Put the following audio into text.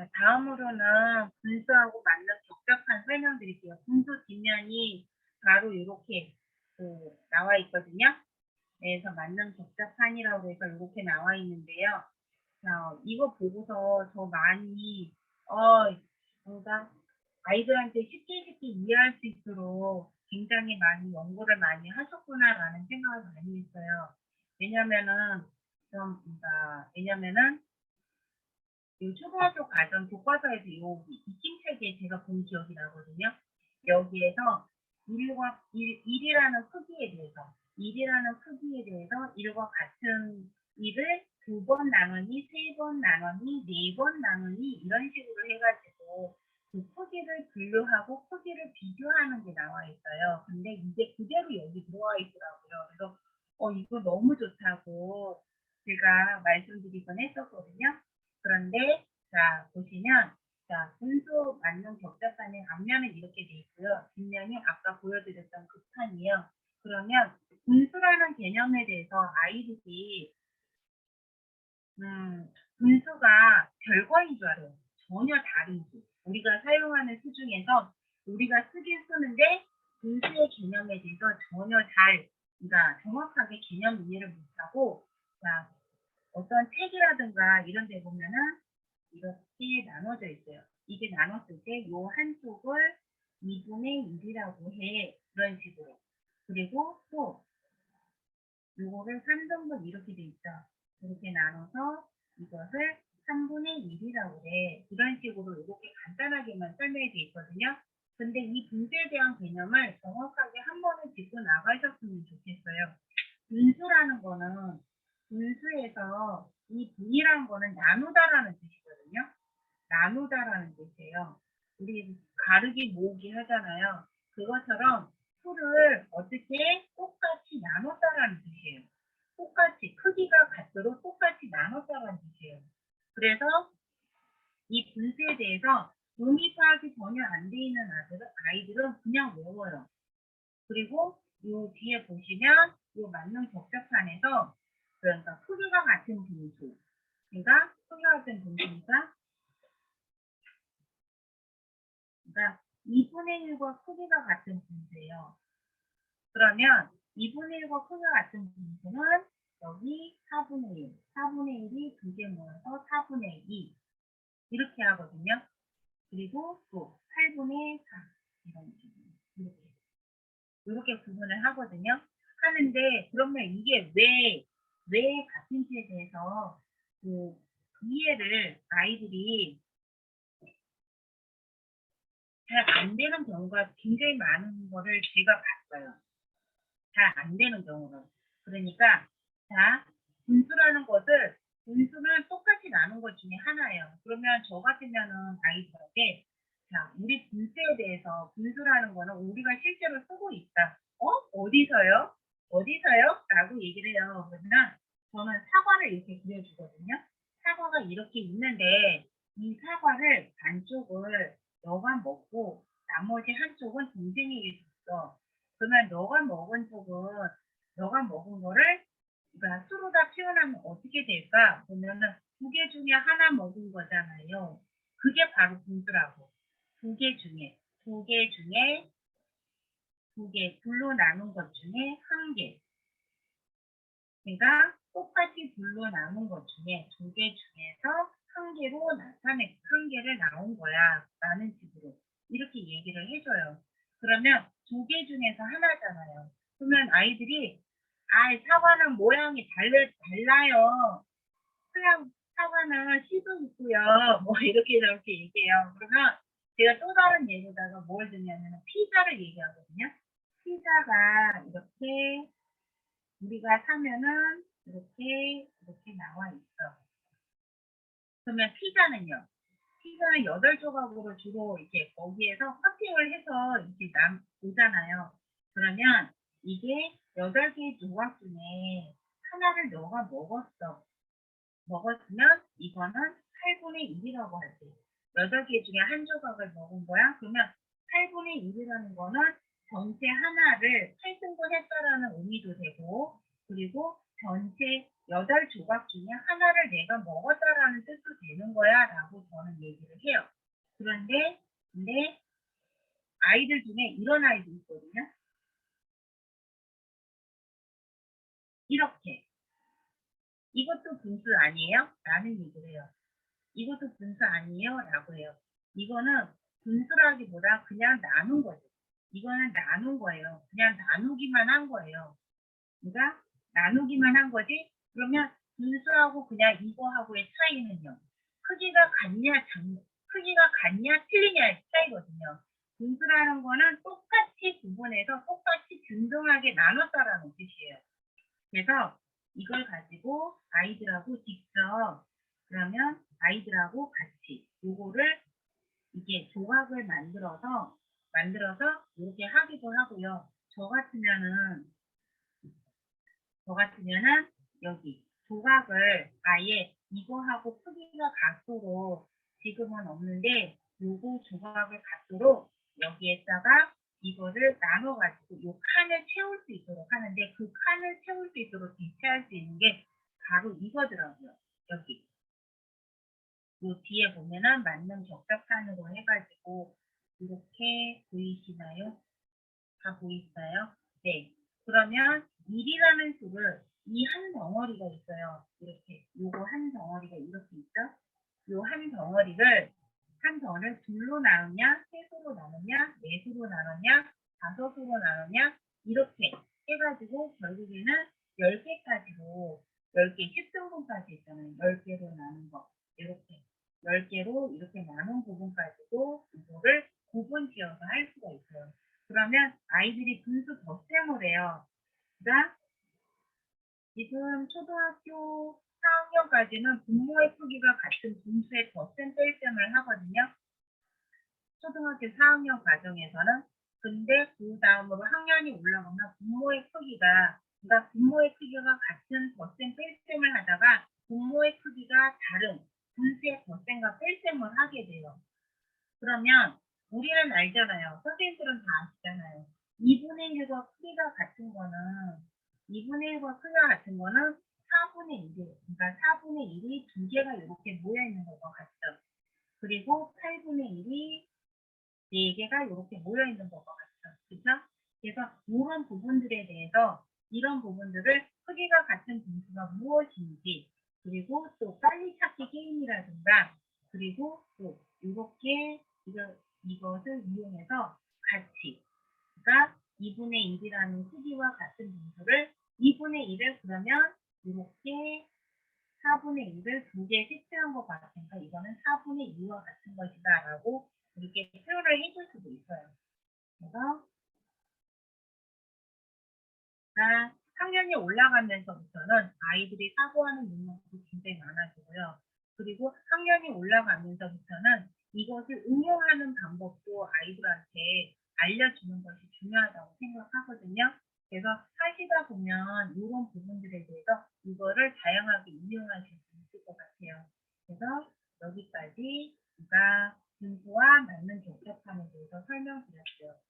자, 다음으로는 분수하고 맞는 적적한 설명드릴게요. 분수 뒷면이 바로 이렇게 그 나와 있거든요. 그래서 맞는 적적한이라고 해서 이렇게 나와 있는데요. 자, 이거 보고서 더 많이 어 뭔가 아이들한테 쉽게 쉽게 이해할 수 있도록 굉장히 많이 연구를 많이 하셨구나라는 생각을 많이 했어요. 왜냐면은 좀 뭔가 왜냐면은 이 초등학교 가정 교과서에서 이 익힘책에 제가 본 기억이 나거든요. 여기에서 1과 1, 1이라는 크기에 대해서 1이라는 크기에 대해서 1과 같은 1을 두 번 나누니, 세 번 나누니, 네 번 나누니 이런 식으로 해가지고 그 크기를 분류하고 크기를 비교하는 게 나와 있어요. 근데 이게 그대로 여기 들어와 있더라고요. 그래서 어 이거 너무 좋다고 제가 말씀드리곤 했었거든요. 그런데 자 보시면 자 분수 맞는 격자판의 앞면은 이렇게 돼 있고요. 뒷면이 아까 보여드렸던 그 판이에요. 그러면 분수라는 개념에 대해서 아이들이 음, 분수가 별거인 줄 알아요. 전혀 다른 수. 우리가 사용하는 수 중에서 우리가 쓰긴 쓰는데 분수의 개념에 대해서 전혀 잘, 그러니까 정확하게 개념 이해를 못하고, 자, 어떤 책이라든가 이런 데 보면은 이렇게 나눠져 있어요. 이게 나눴을 때 요 한쪽을 2분의 1이라고 해. 그런 식으로. 그리고 또 요거를 3등분 이렇게 돼 있죠. 이렇게 나눠서 이것을 3분의 1이라고 해. 이런 식으로 이렇게 간단하게만 설명이 돼 있거든요. 근데 이 분수에 대한 개념을 정확하게 한 번에 짚고 나가셨으면 좋겠어요. 분수라는 거는 분수에서 이 분이라는 거는 나누다라는 뜻이거든요. 나누다라는 뜻이에요. 우리 가르기 모으기 하잖아요. 그것처럼 수를 어떻게 똑같이 나눴다라는 뜻이에요. 똑같이 크기가 같도록 똑같이 나눴다라는 뜻이에요. 그래서 이 분수에 대해서 의미 파악이 전혀 안 돼 있는 아이들은, 아이들은 그냥 외워요. 그리고 요 뒤에 보시면 요 만능 적적판에서 그러니까 크기가 같은 분수 그러니까 크기가 같은 분수니까 그러니까 2분의 1과 크기가 같은 분수예요. 그러면 2분의 1과 크기가 같은 분수는 여기 4분의 1, 4분의 1이 두 개 모여서 4분의 2 이렇게 하거든요. 그리고 또 8분의 4 이런 식으로 이렇게 이렇게 구분을 하거든요. 하는데 그러면 이게 왜, 왜 같은지에 대해서 그 이해를 아이들이 잘 안 되는 경우가 굉장히 많은 거를 제가 봤어요. 잘 안 되는 경우는. 그러니까 자 분수라는 것을 분수를 똑같이 나눈 것 중에 하나예요. 그러면 저 같으면은 아이들한테 자 우리 분수에 대해서 분수라는 거는 우리가 실제로 쓰고 있다. 어? 어디서요? 어디서요? 라고 얘기를 해요. 그러면 저는 사과를 이렇게 그려주거든요. 사과가 이렇게 있는데 이 사과를 반쪽을 너가 먹고 나머지 한쪽은 동생에게 줬어. 그러면 너가 먹은 쪽은 너가 먹은 거를 그러니까 수로 다 표현하면 어떻게 될까? 보면은 두 개 중에 하나 먹은 거잖아요. 그게 바로 분수라고. 두 개 중에 두 개 중에 두 개 둘로 나눈 것 중에 한 개. 그러니까 똑같이 둘로 나눈 것 중에 두 개 중에서 한 개로 나타내 한 개를 나온 거야. 라는 식으로 이렇게 얘기를 해줘요. 그러면 두 개 중에서 하나잖아요. 그러면 아이들이 아 사과는 모양이 달, 달라요. 그냥 사과는 씨도 있고요. 뭐 이렇게 저렇게 얘기해요. 그러면 제가 또 다른 예로다가 뭘 드냐면 피자를 얘기하거든요. 피자가 이렇게 우리가 사면은 이렇게 이렇게 나와 있어. 그러면 피자는요. 피자는 여덟 조각으로 주로 이렇게 거기에서 커팅을 해서 이렇게 남 오잖아요. 그러면 이게 여덟 개의 조각 중에 하나를 너가 먹었어. 먹었으면 이거는 8분의 1이라고 할게. 여덟 개 중에 한 조각을 먹은 거야. 그러면 8분의 1이라는 거는 전체 하나를 8등분 했다라는 의미도 되고, 그리고 전체 여덟 조각 중에 하나를 내가 먹었다라는 뜻도 되는 거야 라고 저는 얘기를 해요. 그런데 근데 아이들 중에 이런 아이도 있거든요. 이렇게 이것도 분수 아니에요? 라는 얘기를 해요. 이것도 분수 아니에요? 라고 해요. 이거는 분수라기보다 그냥 나눈 거죠. 이거는 나눈 거예요. 그냥 나누기만 한 거예요. 그러니까 나누기만 한 거지. 그러면 분수하고 그냥 이거하고의 차이는요. 크기가 같냐, 작, 크기가 같냐, 틀리냐의 차이거든요. 분수라는 거는 똑같이 구분해서 똑같이 균등하게 나눴다라는 뜻이에요. 그래서 이걸 가지고 아이들하고 직접 그러면 아이들하고 같이 요거를 이게 조각을 만들어서 만들어서 이렇게 하기도 하고요. 저 같으면은 저 같으면은 여기 조각을 아예 이거하고 크기가 같도록 지금은 없는데 요거 조각을 같도록 여기에다가 이거를 나눠가지고 요 칸을 채울 수 있도록 하는데 그 칸을 채울 수 있도록 대체할 수 있는 게 바로 이거더라고요. 여기. 요 뒤에 보면은 맞는 적적칸으로 해가지고 이렇게 보이시나요? 다 보이시나요? 네. 그러면 1이라는 수를 이한 덩어리가 있어요. 이렇게 요거 한 덩어리가 이렇게 있죠? 요 한 덩어리를 한 덩어리를 둘로 나누냐, 셋으로 나누냐, 넷으로 나누냐, 다섯으로 나누냐 이렇게 해가지고 결국에는 10개까지로 10개 10등분까지 있잖아요. 10개로 나눈 거. 이렇게 10개로 이렇게 나눈 부분 가지고 이거를 구분 지어서 할 수가 있어요. 그러면 아이들이 분수 덧셈을 해요. 그러니까 지금 초등학교 4학년까지는 분모의 크기가 같은 분수의 뺄셈을 하거든요. 초등학교 4학년 과정에서는 근데 그 다음으로 학년이 올라가면 분모의 크기가 그러니까 분모의 크기가 같은 뺄셈을 하다가 분모의 크기가 다른 분수의 덧셈과 뺄셈을 하게 돼요. 그러면 우리는 알잖아요. 선생님들은 다 아시잖아요. 2분의 1과 크기가 같은 거는 2분의 1과 크기가 같은 거는 4분의 1이 그러니까 4분의 1이 두 개가 이렇게 모여 있는 것과 같죠. 그리고 8분의 1이 네 개가 이렇게 모여 있는 것과 같죠. 그렇죠? 그래서 이런 부분들에 대해서 이런 부분들을 크기가 같은 분수가 무엇인지 그리고 또 빨리 찾기 게임이라든가 그리고 또 이렇게 이거, 이것을 이용해서 같이 그러니까 2분의 1이라는 크기와 같은 분수를 2분의 1을 그러면 이렇게 4분의 1을 두개 색칠한 것 같으니까 이거는 4분의 2와 같은 것이다 라고 이렇게 표현을 해줄 수도 있어요. 그래서 아, 학년이 올라가면서부터는 아이들이 사고하는 능력도 굉장히 많아지고요. 그리고 학년이 올라가면서부터는 이것을 응용하는 방법도 아이들한테 알려주는 것이 중요하다고 생각하거든요. 그래서 하시다 보면 이런 부분들에 대해서 이거를 다양하게 이용하실 수 있을 것 같아요. 그래서 여기까지 제가 분수와 맞는 적합함에 대해서 설명드렸어요. 네,